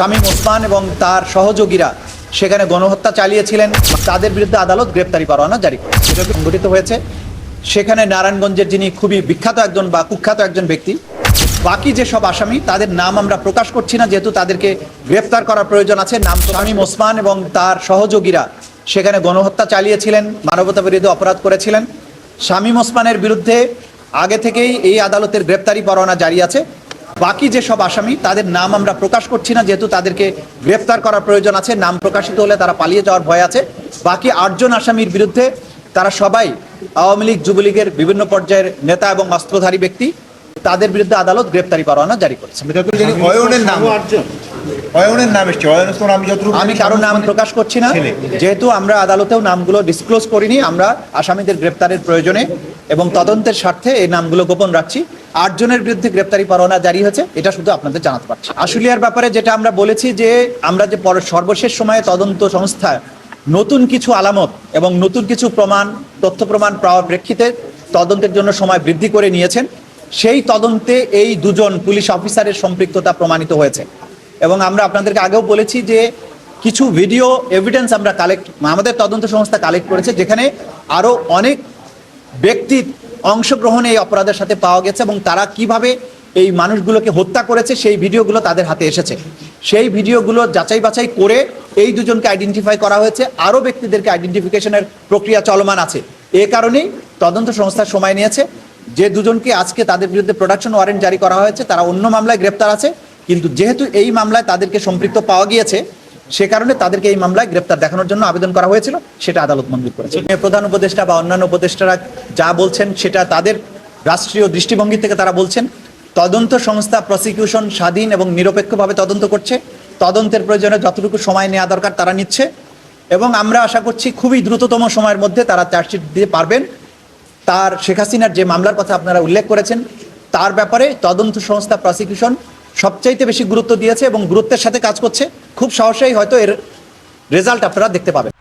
শামীম ওসমান এবং তার সহযোগীরা সেখানে গণহত্যা চালিয়েছিলেন। তাদের বিরুদ্ধে আদালত গ্রেপ্তারি পরোয়ানা জারি করে। সংঘটিত হয়েছে। সেখানে নারায়ণগঞ্জের যিনি খুবই বিখ্যাত একজন বা কুখ্যাত একজন ব্যক্তি, বাকি যেসব আসামি, তাদের নাম আমরা প্রকাশ করছি না, যেহেতু তাদেরকে গ্রেপ্তার করার প্রয়োজন আছে। নাম শামীম ওসমান এবং তার সহযোগীরা সেখানে গণহত্যা চালিয়েছিলেন, মানবতা বিরোধী অপরাধ করেছিলেন। শামীম ওসমানের বিরুদ্ধে আগে থেকেই এই আদালতের গ্রেপ্তারি পরোয়ানা জারি আছে। বাকি যেসব আসামি তাদের নাম আমরা প্রকাশ করছি না যেহেতু তাদেরকে গ্রেপ্তার করার প্রয়োজন আছে নাম প্রকাশিত হলে তারা পালিয়ে যাওয়ার ভয় আছে। বাকি আটজন আসামির বিরুদ্ধে তারা সবাই আওয়ামী লীগ যুবলীগের বিভিন্ন পর্যায়ের নেতা এবং অস্ত্রধারী ব্যক্তি তাদের বিরুদ্ধে আদালত গ্রেপ্তারি পরোয়ানা জারি করেছে। আমি যতটুকু অয়নের নাম। অয়নের নাম এসছে। আমি যতটুকু আমি কারও নাম প্রকাশ করছি না। যেহেতু আমরা আদালতেও নামগুলো ডিসক্লোজ করিনি আমরা আসামিদের গ্রেপ্তারের প্রয়োজনে এবং তদন্তের স্বার্থে এই নামগুলো গোপন রাখছি। আটজনের বিরুদ্ধে গ্রেপ্তারি পরোয়ানা জারি হয়েছে, এটা শুধু আপনাদের জানাতে পারছি। আশুলিয়ার ব্যাপারে যেটা আমরা বলেছি যে আমরা যে সর্বশেষ সময়ে তদন্ত সংস্থা নতুন কিছু আলামত এবং নতুন কিছু প্রমাণ, তথ্য প্রমাণ পাওয়ার প্রেক্ষিতে তদন্তের জন্য সময় বৃদ্ধি করে নিয়েছেন। সেই তদন্তে এই দুজন পুলিশ অফিসারের সম্পৃক্ততা প্রমাণিত হয়েছে। এবং আমরা আপনাদেরকে আগেও বলেছি যে কিছু ভিডিও এভিডেন্স আমরা কালেক্ট আমাদের তদন্ত সংস্থা কালেক্ট করেছে, যেখানে আরও অনেক ব্যক্তি অংশগ্রহণ এই অপরাধের সাথে পাওয়া গেছে এবং তারা কীভাবে এই মানুষগুলোকে হত্যা করেছে, সেই ভিডিওগুলো তাদের হাতে এসেছে। সেই ভিডিওগুলো যাচাই বাছাই করে এই দুজনকে আইডেন্টিফাই করা হয়েছে। আরও ব্যক্তিদেরকে আইডেন্টিফিকেশনের প্রক্রিয়া চলমান আছে। এ কারণেই তদন্ত সংস্থা সময় নিয়েছে। যে দুজনকে আজকে তাদের বিরুদ্ধে প্রোডাকশন ওয়ারেন্ট জারি করা হয়েছে, তারা অন্য মামলায় গ্রেপ্তার আছে। কিন্তু যেহেতু এই মামলায় তাদেরকে সম্পৃক্ত পাওয়া গিয়েছে সে কারণে তাদেরকে এই মামলায় গ্রেপ্তার দেখানোর জন্য আবেদন করা হয়েছিল, সেটা আদালত মঞ্জুর করেছে। প্রধান উপদেষ্টা বা অন্যান্য উপদেষ্টারা যা বলছেন সেটা তাদের রাষ্ট্রীয় দৃষ্টিভঙ্গি থেকে তারা বলছেন, তদন্ত সংস্থা প্রসিকিউশন স্বাধীন এবং নিরপেক্ষভাবে তদন্ত করছে, তদন্তের প্রয়োজনে যতটুকু সময় নেওয়া দরকার তারা নিচ্ছে, এবং আমরা আশা করছি খুবই দ্রুততম সময়ের মধ্যে তারা চার্জশিট দিতে পারবেন। তার শেখ হাসিনার যে মামলার কথা আপনারা উল্লেখ করেছেন, তার ব্যাপারে তদন্ত সংস্থা প্রসিকিউশন সবচাইতে বেশি গুরুত্ব দিয়েছে এবং গুরুত্বের সাথে কাজ করছে। খুব সহসেই হয়তো এর রেজাল্ট আপনারা দেখতে পাবেন।